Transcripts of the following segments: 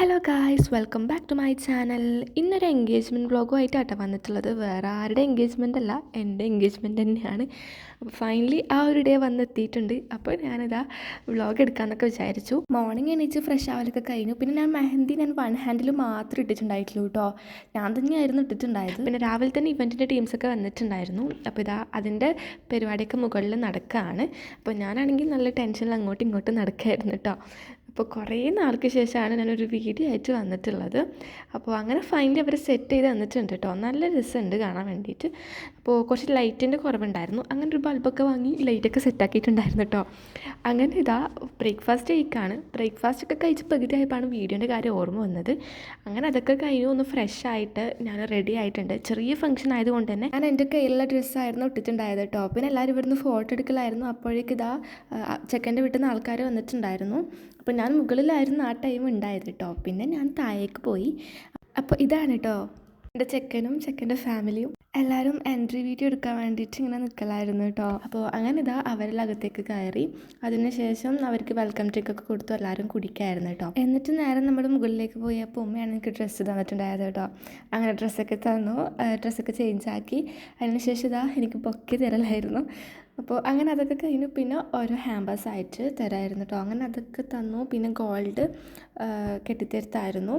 Hello guys welcome back to my channel ഇന്നൊരു engagement ആയിട്ടാണ് വന്നിട്ടുള്ളത്. വേറെ ആരുടെ എൻഗേജ്മെന്റ് അല്ല എന്റെ എൻഗേജ്മെന്റ് തന്നെയാണ്. അപ്പോൾ ഫൈനലി ആ ഒരു ഡേ വന്നെത്തിയിട്ടുണ്ട്. അപ്പോൾ ഞാനിതാ വ്ളോഗ് എടുക്കാമെന്നൊക്കെ വിചാരിച്ചു. മോർണിംഗ് എണീച്ച് ഫ്രഷ് ആവലൊക്കെ കഴിഞ്ഞു. പിന്നെ ഞാൻ മെഹന്തി ഞാൻ വൺ ഹാൻഡിൽ മാത്രം ഇട്ടിട്ടുണ്ടായിട്ടുള്ളൂ കേട്ടോ ഞാൻ തന്നെയായിരുന്നു ഇട്ടിട്ടുണ്ടായത്. പിന്നെ രാവിലെ തന്നെ ഇവന്റിന്റെ ടീംസൊക്കെ വന്നിട്ടുണ്ടായിരുന്നു. അപ്പോൾ ഇതാ അതിന്റെ പരിപാടിയൊക്കെ മുകളിൽ നടക്കുകയാണ് അപ്പോൾ ഞാനാണെങ്കിൽ നല്ല ടെൻഷനിൽ അങ്ങോട്ടും ഇങ്ങോട്ടും നടക്കുകയായിരുന്നു കേട്ടോ അപ്പോൾ കുറേ നാൾക്ക് ശേഷമാണ് ഞാനൊരു വീഡിയോ ആയിട്ട് വന്നിട്ടുള്ളത്. അപ്പോൾ അങ്ങനെ ഫൈനലി അവർ സെറ്റ് ചെയ്ത് തന്നിട്ടുണ്ട് കേട്ടോ നല്ല രസമുണ്ട് കാണാൻ വേണ്ടിയിട്ട്. അപ്പോൾ കുറച്ച് ലൈറ്റിന്റെ കുറവുണ്ടായിരുന്നു. അങ്ങനെ ഒരു ബൾബൊക്കെ വാങ്ങി ലൈറ്റൊക്കെ സെറ്റാക്കിയിട്ടുണ്ടായിരുന്നു കേട്ടോ അങ്ങനെ ഇതാ ബ്രേക്ക്ഫാസ്റ്റ് കഴിക്കാണ് ബ്രേക്ക്ഫാസ്റ്റ് ഒക്കെ കഴിച്ച് പകുതി ആയപ്പോഴാണ് വീഡിയോന്റെ കാര്യം ഓർമ്മ വന്നത്. അങ്ങനെ അതൊക്കെ കഴിഞ്ഞു ഒന്ന് ഫ്രഷ് ആയിട്ട് ഞാൻ റെഡി ആയിട്ടുണ്ട്. ചെറിയ ഫംഗ്ഷൻ ആയതുകൊണ്ട് തന്നെ ഞാൻ എന്റെ കയ്യിലുള്ള ഡ്രസ്സായിരുന്നു ഇട്ടിട്ടുണ്ടായത് കേട്ടോ പിന്നെ എല്ലാവരും ഇവിടുന്ന് ഫോട്ടോ എടുക്കലായിരുന്നു. അപ്പോഴേക്ക് ഇതാ ചെക്കന്റെ വീട്ടിൽ നിന്ന് ആൾക്കാർ വന്നിട്ടുണ്ടായിരുന്നു. അപ്പോൾ ഞാൻ മുകളിലായിരുന്നു ആ ടൈം ഉണ്ടായത് കേട്ടോ പിന്നെ ഞാൻ താഴേക്ക് പോയി. അപ്പോൾ ഇതാണ് കേട്ടോ എന്റെ ചെക്കനും ചെക്കന്റെ ഫാമിലിയും എല്ലാവരും എൻട്രി വീഡിയോ എടുക്കാൻ വേണ്ടിയിട്ട് ഇങ്ങനെ നിൽക്കലായിരുന്നു കേട്ടോ അപ്പോൾ അങ്ങനെ ഇതാ അവരുടെ അകത്തേക്ക് കയറി. അതിനുശേഷം അവർക്ക് വെൽക്കം ഡ്രിങ്ക് ഒക്കെ കൊടുത്തു എല്ലാവരും കുടിക്കായിരുന്നു കേട്ടോ എന്നിട്ട് നേരെ നമ്മൾ മുകളിലേക്ക് പോയപ്പോൾ ഉമ്മയാണ് എനിക്ക് ഡ്രസ്സ് തന്നിട്ടുണ്ടായത് കേട്ടോ അങ്ങനെ ഡ്രസ്സൊക്കെ തന്നു. ഡ്രസ്സൊക്കെ ചേഞ്ച് ആക്കി. അതിനുശേഷം ഇതാ എനിക്ക് പൊക്കി തരലായിരുന്നു. അപ്പോൾ അങ്ങനെ അതൊക്കെ കഴിഞ്ഞു. പിന്നെ ഓരോ ഹാമ്പേഴ്സ് ആയിട്ട് തരായിരുന്നു കേട്ടോ അങ്ങനെ അതൊക്കെ തന്നു. പിന്നെ ഗോൾഡ് കെട്ടിത്തരുത്തായിരുന്നു.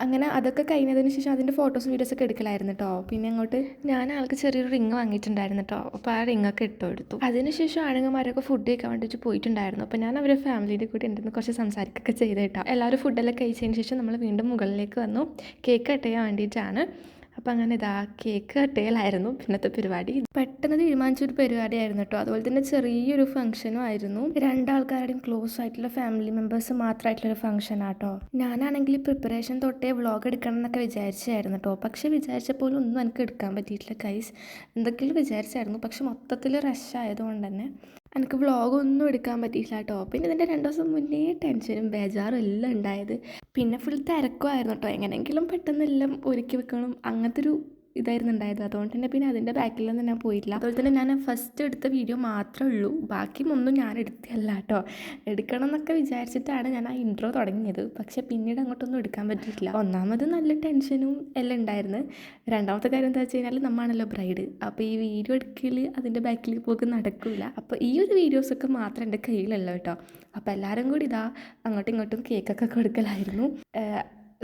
അങ്ങനെ അതൊക്കെ കഴിഞ്ഞതിന് ശേഷം അതിന്റെ ഫോട്ടോസും വീഡിയോസൊക്കെ എടുക്കലായിരുന്നു കേട്ടോ പിന്നെ അങ്ങോട്ട് ഞാൻ ആൾക്ക് ചെറിയൊരു റിങ് വാങ്ങിയിട്ടുണ്ടായിരുന്നു കേട്ടോ അപ്പോൾ ആ റിങ്ങൊക്കെ ഇട്ട് കൊടുത്തു അതിനുശേഷം ആണുങ്ങന്മാരൊക്കെ ഫുഡ് കഴിക്കാൻ വേണ്ടിയിട്ട് പോയിട്ടുണ്ടായിരുന്നു. അപ്പോൾ ഞാൻ അവരുടെ ഫാമിലിയുടെ കൂടി ഉണ്ടെന്ന് കുറച്ച് സംസാരിക്കുകയൊക്കെ ചെയ്ത് കേട്ടോ. എല്ലാവരും ഫുഡെല്ലാം കഴിച്ചതിന് ശേഷം നമ്മൾ വീണ്ടും മുകളിലേക്ക് വന്നു. കേക്ക് കട്ട് ചെയ്യാൻ വേണ്ടിയിട്ടാണ്. അപ്പോൾ അങ്ങനെ ഇതാ കേക്ക് കട്ടയിലായിരുന്നു പിന്നത്തെ പരിപാടി. പെട്ടെന്ന് തീരുമാനിച്ചൊരു പരിപാടിയായിരുന്നു കേട്ടോ അതുപോലെ തന്നെ ചെറിയൊരു ഫംഗ്ഷനും ആയിരുന്നു. രണ്ടാൾക്കാരുടെയും ക്ലോസ് ആയിട്ടുള്ള ഫാമിലി മെമ്പേഴ്സ് മാത്രമായിട്ടുള്ളൊരു ഫംഗ്ഷൻ ആട്ടോ ഞാനാണെങ്കിൽ പ്രിപ്പറേഷൻ തൊട്ടേ വ്ളോഗ് എടുക്കണം എന്നൊക്കെ വിചാരിച്ചായിരുന്നു കേട്ടോ പക്ഷേ വിചാരിച്ച പോലും ഒന്നും എനിക്ക് എടുക്കാൻ പറ്റിയിട്ടില്ല കൈസ് എന്തൊക്കെയോ വിചാരിച്ചായിരുന്നു. പക്ഷെ മൊത്തത്തിൽ റഷ് ആയതുകൊണ്ട് തന്നെ എനിക്ക് വ്ളോഗൊന്നും എടുക്കാൻ പറ്റിയില്ല കേട്ടോ പിന്നെ ഇതിന്റെ രണ്ട് ദിവസം മുന്നേ ടെൻഷനും ബേജാറും എല്ലാം ഉണ്ടായത്. പിന്നെ ഫുൾ തിരക്കുമായിരുന്നു കേട്ടോ എങ്ങനെയെങ്കിലും പെട്ടെന്നെല്ലാം ഒരുക്കി വെക്കണം. അങ്ങനത്തെ ഒരു ഇതായിരുന്നു ഉണ്ടായത്. അതുകൊണ്ട് തന്നെ പിന്നെ അതിന്റെ ബാക്കിലൊന്നും ഞാൻ പോയില്ല അതുപോലെ തന്നെ ഞാൻ ഫസ്റ്റ് എടുത്ത വീഡിയോ മാത്രമേ ഉള്ളൂ. ബാക്കി ഒന്നും ഞാൻ എടുത്തല്ല കേട്ടോ എടുക്കണം എന്നൊക്കെ വിചാരിച്ചിട്ടാണ് ഞാൻ ആ ഇൻട്രോ തുടങ്ങിയത്. പക്ഷേ പിന്നീട് അങ്ങോട്ടൊന്നും എടുക്കാൻ പറ്റിയിട്ടില്ല. ഒന്നാമത് നല്ല ടെൻഷനും എല്ലാം ഉണ്ടായിരുന്നു. രണ്ടാമത്തെ കാര്യം എന്താ വെച്ച് കഴിഞ്ഞാൽ നമ്മളാണല്ലോ ബ്രൈഡ് അപ്പോൾ ഈ വീഡിയോ എടുക്കൽ അതിന്റെ ബാക്കിൽ പോക്ക് നടക്കില്ല അപ്പോൾ ഈ ഒരു വീഡിയോസൊക്കെ മാത്രം എന്റെ കയ്യിലല്ല കേട്ടോ അപ്പോൾ എല്ലാവരും കൂടി ഇതാ അങ്ങോട്ടും ഇങ്ങോട്ടും കേക്കൊക്കെ കൊടുക്കലായിരുന്നു.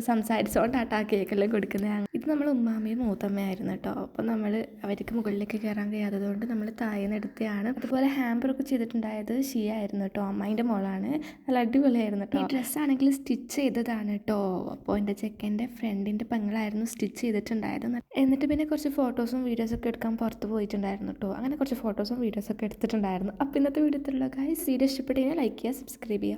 സംസാരിച്ചുകൊണ്ടാട്ടോ ആ കേക്കെല്ലാം കൊടുക്കുന്നതാണ് ഇത് നമ്മൾ ഉമ്മാമ്മയും മൂത്തമ്മയായിരുന്നു കേട്ടോ. അപ്പോൾ നമ്മൾ അവർക്ക് മുകളിലേക്ക് കയറാൻ കഴിയാത്തത് കൊണ്ട് നമ്മൾ താഴേന്ന് എടുത്തതാണ് അതുപോലെ ഹാമ്പറൊക്കെ ചെയ്തിട്ടുണ്ടായത് ആയിരുന്നു കേട്ടോ. അമ്മേന്റെ മോളാണ്. നല്ല അടിപൊളിയായിരുന്നു കേട്ടോ. ഈ ഡ്രസ്സാണെങ്കിൽ സ്റ്റിച്ച് ചെയ്തതാണ് കേട്ടോ. അപ്പോൾ എന്റെ ചെക്കന്റെ ഫ്രണ്ടിന്റെ പെങ്ങളായിരുന്നു സ്റ്റിച്ച് ചെയ്തിട്ടുണ്ടായത്. എന്നിട്ട് പിന്നെ കുറച്ച് ഫോട്ടോസും വീഡിയോസൊക്കെ എടുക്കാൻ പുറത്ത് പോയിട്ടുണ്ടായിരുന്നു കേട്ടോ. അങ്ങനെ കുറച്ച് ഫോട്ടോസും വീഡിയോസൊക്കെ എടുത്തിട്ടുണ്ടായിരുന്നു. അപ്പോൾ ഇന്നത്തെ വീഡിയോത്തിലുള്ള ഗായ് സീരിയസ് ഇഷ്ടപ്പെട്ടു കഴിഞ്ഞാൽ ലൈക്ക് ചെയ്യുക സബ്സ്ക്രൈബ് ചെയ്യുക.